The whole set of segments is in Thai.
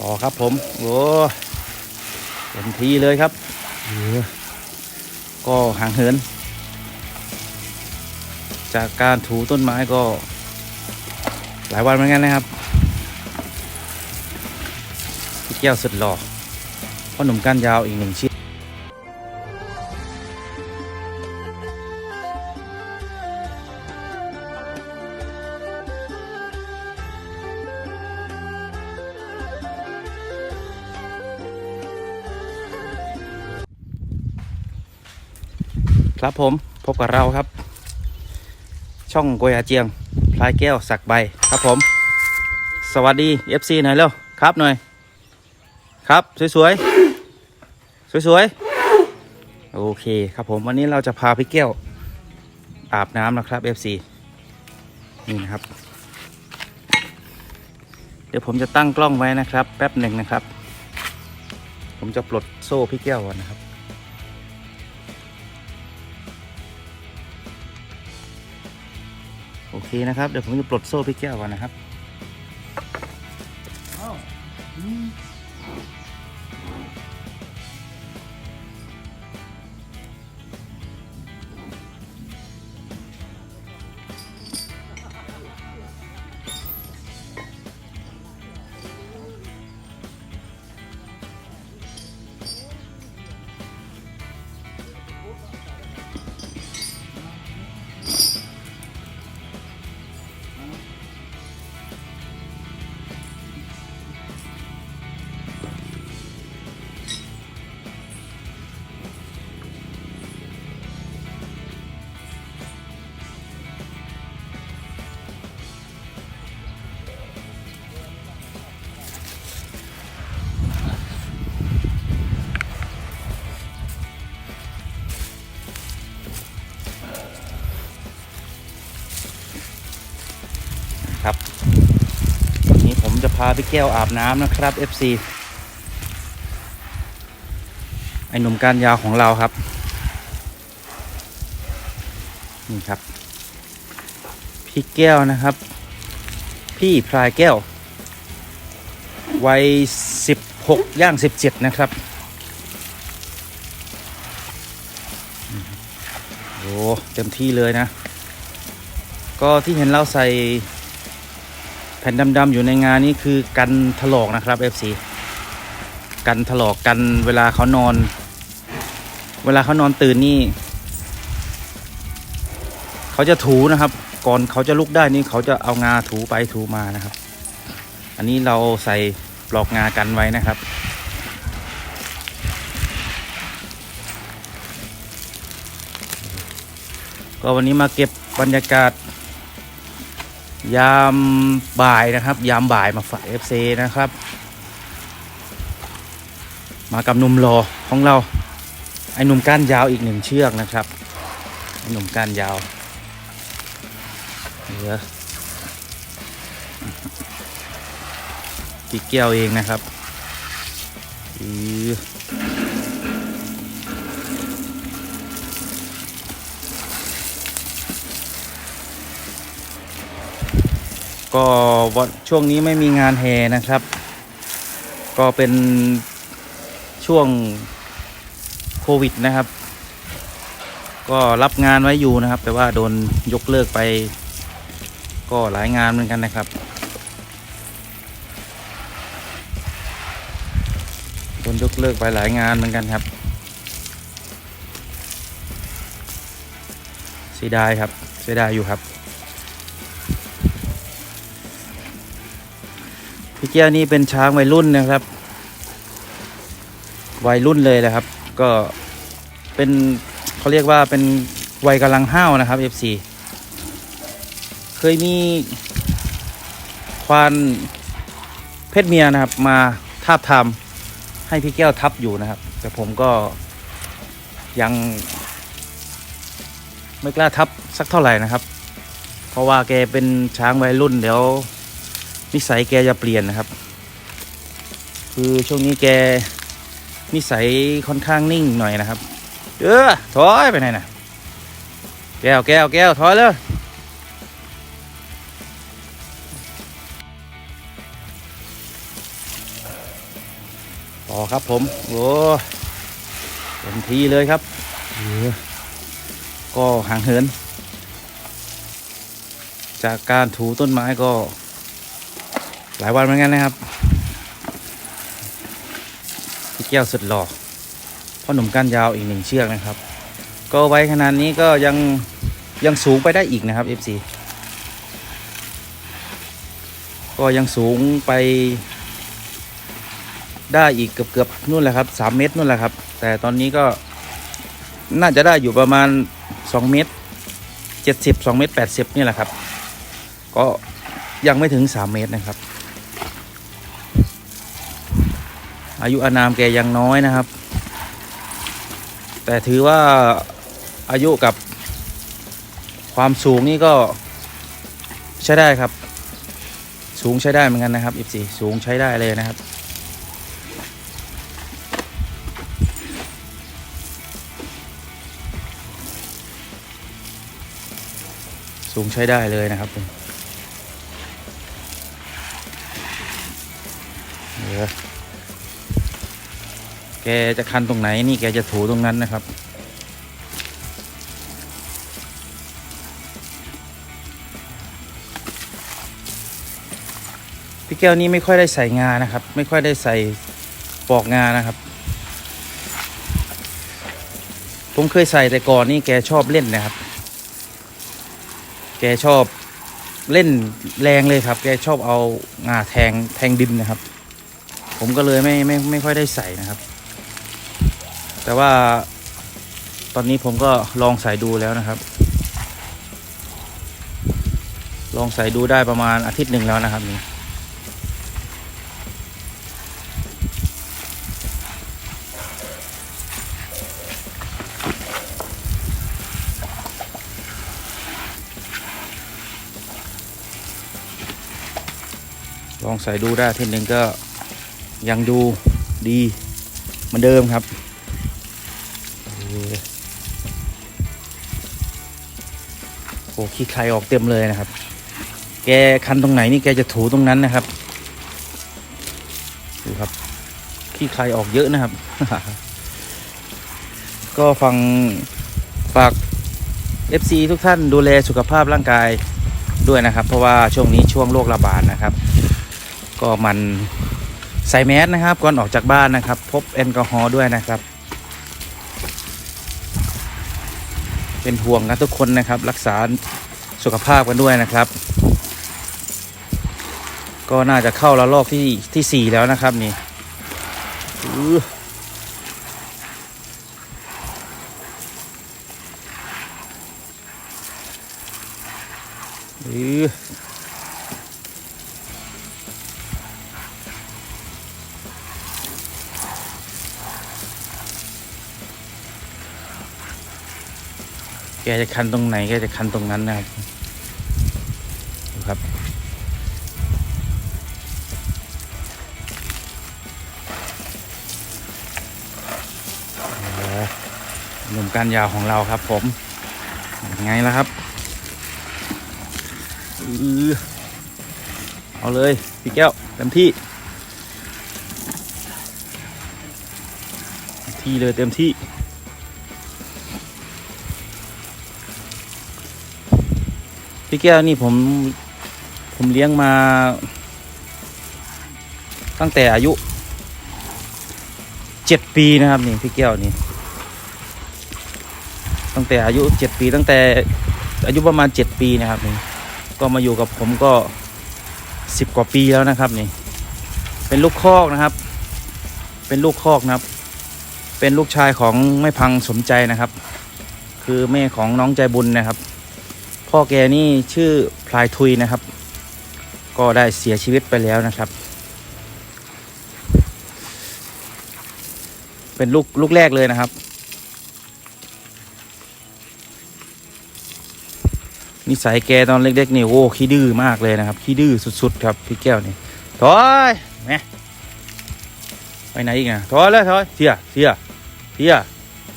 ต่อครับผมโอ้เต็มทีเลยครับเออก็ห่างเหิน จากการถูต้นไม้ก็ หลายวันเหมือนกันนะครับพี่แก้วสุดหล่อพ่อหนุ่มก้านยาวอีกหนึ่งชิ้น ครับผมพบกับเราครับ ช่องโกยอาเจียง พลายแก้วสักใบครับผม สวัสดี FC หน่อยเร็วครับหน่อย ครับสวยๆสวยๆโอเคครับผมวันนี้เราจะพาพี่แก้ว อาบน้ำนะครับ FC นี่นะครับ เดี๋ยวผมจะตั้งกล้องไว้นะครับ แป๊บหนึ่งนะครับ ผมจะปลดโซ่พี่แก้วก่อนนะครับ โอเคนะครับ เดี๋ยวผมจะปลดโซ่พี่แก้วก่อนนะครับาพี่แก้วอาบน้ำนะครับ FC ไอหนุ่มการยาวของเราครับ นี่ครับ พี่แก้วนะครับ พี่พลายแก้ว วัยสิบหกย่างสิบเจ็ดนะครับ โอ้เต็มที่เลยนะ ก็ที่เห็นเราใส่ แผ่นดำๆอยู่ในงานนี้คือกันถลอกนะครับ FC กันถลอกกันเวลาเขานอน เวลาเขานอนตื่นนี่ เขาจะถูนะครับ ก่อนเขาจะลุกได้นี่เขาจะเอางาถูไปถูมานะครับ อันนี้เราใส่ปลอกงากันไว้นะครับก็วันนี้มาเก็บบรรยากาศ ยามบ่ายนะครับ ยามบ่ายมาฝ่าย FC นะครับ มากับหนุ่มรอของเรา ไอ้หนุ่มก้านยาวอีกหนึ่งเชือกนะครับไอ้หนุ่มก้านยาวเหลือพี่เกี้ยวเองนะครับอือ ก็วันช่วงนี้ไม่มีงานแห่นะครับ ก็เป็นช่วงโควิดนะครับ ก็รับงานไว้อยู่นะครับ แต่ว่าโดนยกเลิกไป ก็หลายงานเหมือนกันนะครับโดนยกเลิกไปหลายงานเหมือนกันครับเสียดายครับเสียดายอยู่ครับ พี่เกี้ยวนี่เป็นช้างวัยรุ่นนะครับ วัยรุ่นเลยแหละครับ ก็เป็นเขาเรียกว่าเป็นวัยกำลังห้าวนะครับ FC เคยมีควานเพศเมียนะครับ มาทาบทามให้พี่แก้วทับอยู่นะครับ แต่ผมก็ยังไม่กล้าทับสักเท่าไหร่นะครับ เพราะว่าแกเป็นช้างวัยรุ่นเดี๋ยว นิสัยแกจะเปลี่ยนนะครับ คือช่วงนี้แกนิสัยค่อนข้างนิ่งหน่อยนะครับ เออถอยไปไหนนะแก้วแก้วแก้วถอยเลยต่อครับผม โอ้เต็มทีเลยครับ ก็ห่างเหิน จากการถูต้นไม้ก็ หลายวันเหมือนกันนะครับพี่แก้วสุดหล่อพ่อหนุ่มก้านยาวอีกหนึ่งเชือกนะครับ ก็ไว้ขนาดนี้ก็ยังยังสูงไปได้อีกนะครับ FC ก็ยังสูงไปได้อีกเกือบเกือบนู่นแหละครับสามเมตรนู่นแหละครับ แต่ตอนนี้ก็น่าจะได้อยู่ประมาณสองเมตรเจ็ดสิบสองเมตรแปดสิบนี่แหละครับ ก็ยังไม่ถึงสามเมตรนะครับ อายุอานามแกยังน้อยนะครับ แต่ถือว่าอายุกับความสูงนี่ก็ใช้ได้ครับ สูงใช้ได้เหมือนกันนะครับอีสีสูงใช้ได้เลยนะครับ สูงใช้ได้เลยนะครับเดี๋ยว จะคันตรงไหนนี่แกจะถูตรงนั้นนะครับ พี่แก้วนี่ไม่ค่อยได้ใส่งานะครับ ไม่ค่อยได้ใส่ปอกงานะครับ ผมเคยใส่แต่ก่อนนี่แกชอบเล่นนะครับ แกชอบเล่นแรงเลยครับ แกชอบเอางาแทงแทงดินนะครับ ผมก็เลยไม่ไม่ไม่ค่อยได้ใส่นะครับ แต่ว่าตอนนี้ผมก็ลองใส่ดูแล้วนะครับ ลองใส่ดูได้ประมาณอาทิตย์หนึ่งแล้วนะครับนี่ลองใส่ดูได้อาทีหนึ่งก็ยังดูดีเหมือนเดิมครับ ขี้ใครออกเต็มเลยนะครับ แกคันตรงไหนนี่แกจะถูตรงนั้นนะครับดูครับขี้ใครออกเยอะนะครับ ก็ฟังฝาก FC ทุกท่านดูแลสุขภาพร่างกายด้วยนะครับ เพราะว่าช่วงนี้ช่วงโรคระบาดนะครับ ก็มันใส่แมสนะครับ ก่อนออกจากบ้านนะครับ พบแอลกอฮอล์ด้วยนะครับ เป็นห่วงกันทุกคนนะครับ รักษา สุขภาพกันด้วยนะครับ ก็น่าจะเข้าระลอกที่ที่สี่แล้วนะครับนี่อือ จะคันตรงไหนแกจะคันตรงนั้นนะครับดูครับ หนุ่มการยาวของเราครับผมงไงล่ะครับเอาเลยพี่แก้วเต็มที่ ที่เลยเต็มที่ พี่แก้วนี่ผมผมเลี้ยงมา ตั้งแต่อายุเจ็ดปีนะครับนี่พี่แก้วนี่ตั้งแต่อายุเจ็ดปี ตั้งแต่อายุประมาณเจ็ดปีนะครับนี่ก็มาอยู่กับผมก็สิบกว่าปีแล้วนะครับนี่ เป็นลูกคอกนะครับ เป็นลูกคอกนะครับ เป็นลูกชายของแม่พังสมใจนะครับ คือแม่ของน้องใจบุญนะครับ พ่อแกนี่ชื่อพลายทุยนะครับ ก็ได้เสียชีวิตไปแล้วนะครับ เป็นลูกลูกแรกเลยนะครับ นิสัยแกตอนเล็กๆนี่โอ้ขี้ดื้อมากเลยนะครับขี้ดื้อสุดๆ ครับพี่แก้วนี่ถอยแม่ไปไหนอีกนะถอยเลยถอยเสียเสียเสีย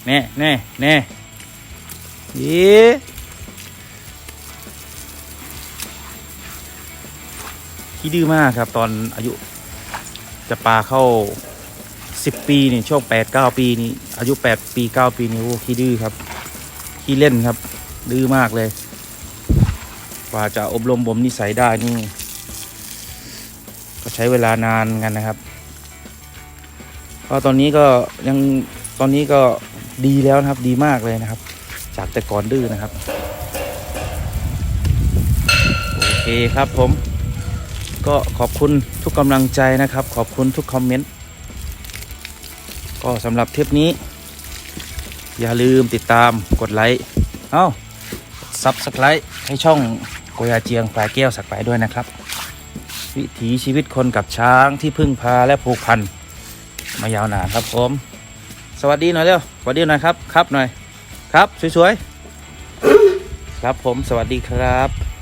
แน่แน่แน่เอ๊ ขี้ดื้อมากครับ ตอนอายุจะปลาเข้าสิบปีนี่ช่วงแปดเก้าปีนี่อายุแปดปีเก้าปีนี่โอ้ขี้ดื้อครับขี้เล่นครับ ดื้อมากเลยกว่าจะอบรมบ่มนิสัยได้นี่ ก็ใช้เวลานานกันนะครับก็ตอนนี้ก็ยังตอนนี้ก็ดีแล้วนะครับดีมากเลยนะครับ จากแต่ก่อนดื้อนะครับ โอเคครับผม ก็ขอบคุณทุกกำลังใจนะครับ ขอบคุณทุกคอมเมนต์ ก็สำหรับเทปนี้ อย่าลืมติดตามกดไลค์ เอ้าซับสไครต์ให้ช่องโกยาเจียงปลายแก้วสักไปด้วยนะครับ วิถีชีวิตคนกับช้างที่พึ่งพาและผูกพัน มายาวนานครับผม สวัสดีหน่อยเร็วสวัสดีหน่อยครับ ครับหน่อย ครับ สวยๆ ครับผมสวัสดีครับ